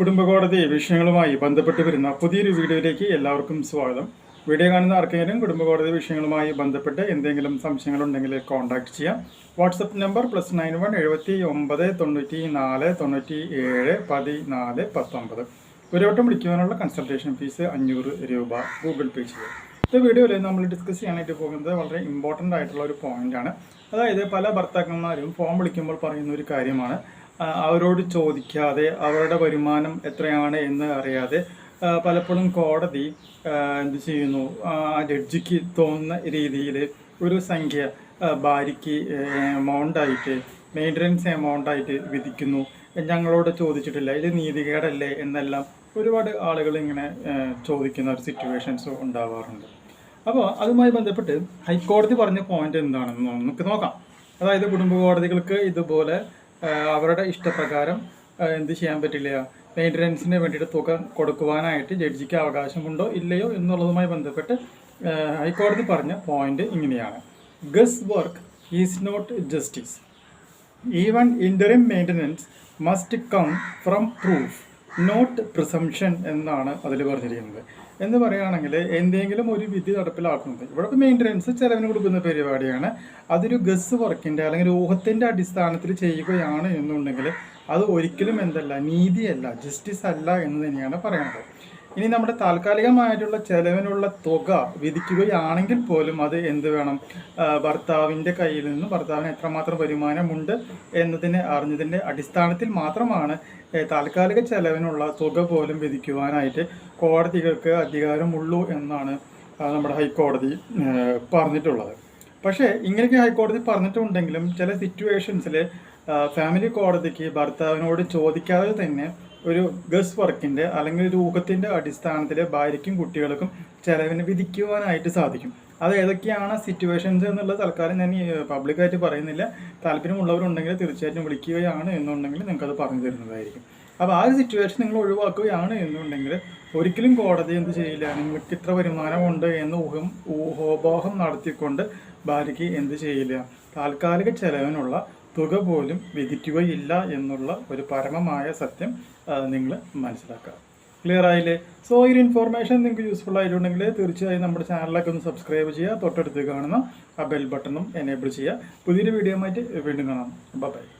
കുടുംബകോടതി വിഷയങ്ങളുമായി ബന്ധപ്പെട്ട് വരുന്ന പുതിയൊരു വീഡിയോയിലേക്ക് എല്ലാവർക്കും സ്വാഗതം. വീഡിയോ കാണുന്ന ആർക്കെങ്കിലും കുടുംബകോടതി വിഷയങ്ങളുമായി ബന്ധപ്പെട്ട് എന്തെങ്കിലും സംശയങ്ങളുണ്ടെങ്കിൽ കോൺടാക്ട് ചെയ്യാം. WhatsApp number plus nine one എഴുപത്തി ഒമ്പത് തൊണ്ണൂറ്റി നാല് തൊണ്ണൂറ്റി ഏഴ് പതിനാല് പത്തൊമ്പത്. ഒരു വട്ടം വിളിക്കുവാനുള്ള കൺസൾട്ടേഷൻ ഫീസ് അഞ്ഞൂറ് രൂപ ഗൂഗിൾ പേ ചെയ്യുക ഇത് വീഡിയോയിൽ നമ്മൾ ഡിസ്കസ് ചെയ്യാനായിട്ട് പോകുന്നത് വളരെ ഇമ്പോർട്ടന്റ് ആയിട്ടുള്ള ഒരു പോയിന്റാണ് അതായത് പല ഭർത്താക്കന്മാരും ഫോം വിളിക്കുമ്പോൾ പറയുന്ന ഒരു കാര്യമാണ്. അവരോട് ചോദിക്കാതെ അവരുടെ വരുമാനം എത്രയാണ് എന്ന് അറിയാതെ പലപ്പോഴും കോടതി എന്ത് ചെയ്യുന്നു? ആ ജഡ്ജിക്ക് തോന്നുന്ന രീതിയിൽ ഒരു സംഖ്യ ഭാര്യയ്ക്ക് എമൗണ്ടായിട്ട് മെയിന്റനൻസ് എമൗണ്ടായിട്ട് വിധിക്കുന്നു. ഞങ്ങളോട് ചോദിച്ചിട്ടില്ല ഇത് നീതികേടല്ലേ? എന്നെല്ലാം ഒരുപാട് ആളുകൾ ഇങ്ങനെ ചോദിക്കുന്ന ഒരു സിറ്റുവേഷൻസ് ഉണ്ടാവാറുണ്ട്. അപ്പോൾ അതുമായി ബന്ധപ്പെട്ട് ഹൈക്കോടതി പറഞ്ഞ പോയിന്റ് എന്താണെന്ന് നമുക്ക് നോക്കാം. അതായത് കുടുംബ കോടതികൾക്ക് ഇതുപോലെ അവരുടെ ഇഷ്ടപ്രകാരം എന്ത് ചെയ്യാൻ പറ്റില്ല. മെയിന്റനൻസിന് വേണ്ടിയിട്ട് തുക കൊടുക്കുവാനായിട്ട് ജഡ്ജിക്ക് അവകാശമുണ്ടോ ഇല്ലയോ എന്നുള്ളതുമായി ബന്ധപ്പെട്ട് ഹൈക്കോടതി പറഞ്ഞ പോയിന്റ് ഇങ്ങനെയാണ്. Guesswork is not justice even interim maintenance must come from proof not presumption എന്നാണ് അതിൽ പറഞ്ഞിരിക്കുന്നത്. എന്ന് പറയുകയാണെങ്കിൽ എന്തെങ്കിലും ഒരു വിധി നടപ്പിലാക്കുന്നത് ഇവിടെ ഇപ്പോൾ മെയിന്റനൻസ് ചെലവിന് കൊടുക്കുന്ന പരിപാടിയാണ്. അതൊരു ഗസ് വർക്കിന്റെ അല്ലെങ്കിൽ ഊഹത്തിന്റെ അടിസ്ഥാനത്തിൽ ചെയ്യുകയാണ് എന്നുണ്ടെങ്കിൽ അത് ഒരിക്കലും എന്തല്ല നീതിയല്ല ജസ്റ്റിസ് അല്ല എന്ന് തന്നെയാണ് പറയുന്നത്. ഇനി നമ്മുടെ താൽക്കാലികമായിട്ടുള്ള ചെലവിനുള്ള തുക വിധിക്കുകയാണെങ്കിൽ പോലും അത് എന്ത് വേണം? ഭർത്താവിന്റെ കയ്യിൽ നിന്ന് ഭർത്താവിന് എത്രമാത്രം വരുമാനമുണ്ട് എന്നതിനെ അറിഞ്ഞതിന്റെ അടിസ്ഥാനത്തിൽ മാത്രമാണ് താൽക്കാലിക ചെലവിനുള്ള തുക പോലും വിധിക്കുവാനായിട്ട് കോടതികൾക്ക് അധികാരമുള്ളൂ എന്നാണ് നമ്മുടെ ഹൈക്കോടതി പറഞ്ഞിട്ടുള്ളത്. പക്ഷേ ഇങ്ങനെയൊക്കെ ഹൈക്കോടതി പറഞ്ഞിട്ടുണ്ടെങ്കിലും ചില സിറ്റുവേഷൻസിൽ ഫാമിലി കോടതിക്ക് ഭർത്താവിനോട് ചോദിക്കാതെ തന്നെ ഒരു ഗസ് വർക്കിന്റെ അല്ലെങ്കിൽ ഒരു ഊഹത്തിന്റെ അടിസ്ഥാനത്തിൽ ഭാര്യയ്ക്കും കുട്ടികൾക്കും ചിലവിന് വിധിക്കുവാനായിട്ട് സാധിക്കും. അത് ഏതൊക്കെയാണ് സിറ്റുവേഷൻസ് എന്നുള്ള തൽക്കാലം ഞാൻ പബ്ലിക്കായിട്ട് പറയുന്നില്ല. താല്പര്യമുള്ളവരുണ്ടെങ്കിൽ തീർച്ചയായിട്ടും വിളിക്കുകയാണ് എന്നുണ്ടെങ്കിൽ നിങ്ങൾക്കത് പറഞ്ഞു തരുന്നതായിരിക്കും. അപ്പോൾ ആ ഒരു സിറ്റുവേഷൻ നിങ്ങൾ ഒഴിവാക്കുകയാണ് എന്നുണ്ടെങ്കിൽ ഒരിക്കലും കോടതി എന്ത് ചെയ്യില്ല. നിങ്ങൾക്ക് ഇത്ര വരുമാനമുണ്ട് എന്ന് ഊഹം ഊഹോപോഹം നടത്തിക്കൊണ്ട് ഭാര്യയ്ക്ക് എന്ത് ചെയ്യില്ല. താൽക്കാലിക ചെലവിനുള്ള തുക പോലും വിധിക്കുകയില്ല എന്നുള്ള ഒരു പരമമായ സത്യം നിങ്ങൾ മനസ്സിലാക്കുക. ക്ലിയർ ആയില്ലേ? സോ ഈ ഒരു ഇൻഫോർമേഷൻ നിങ്ങൾക്ക് യൂസ്ഫുൾ ആയിട്ടുണ്ടെങ്കിൽ തീർച്ചയായും നമ്മുടെ ചാനലൊക്കെ ഒന്ന് സബ്സ്ക്രൈബ് ചെയ്യുക. തൊട്ടടുത്ത് കാണുന്ന ആ ബെൽ ബട്ടണും എനേബിൾ ചെയ്യുക. പുതിയൊരു വീഡിയോ ആയിട്ട് വീണ്ടും കാണാം. ബൈ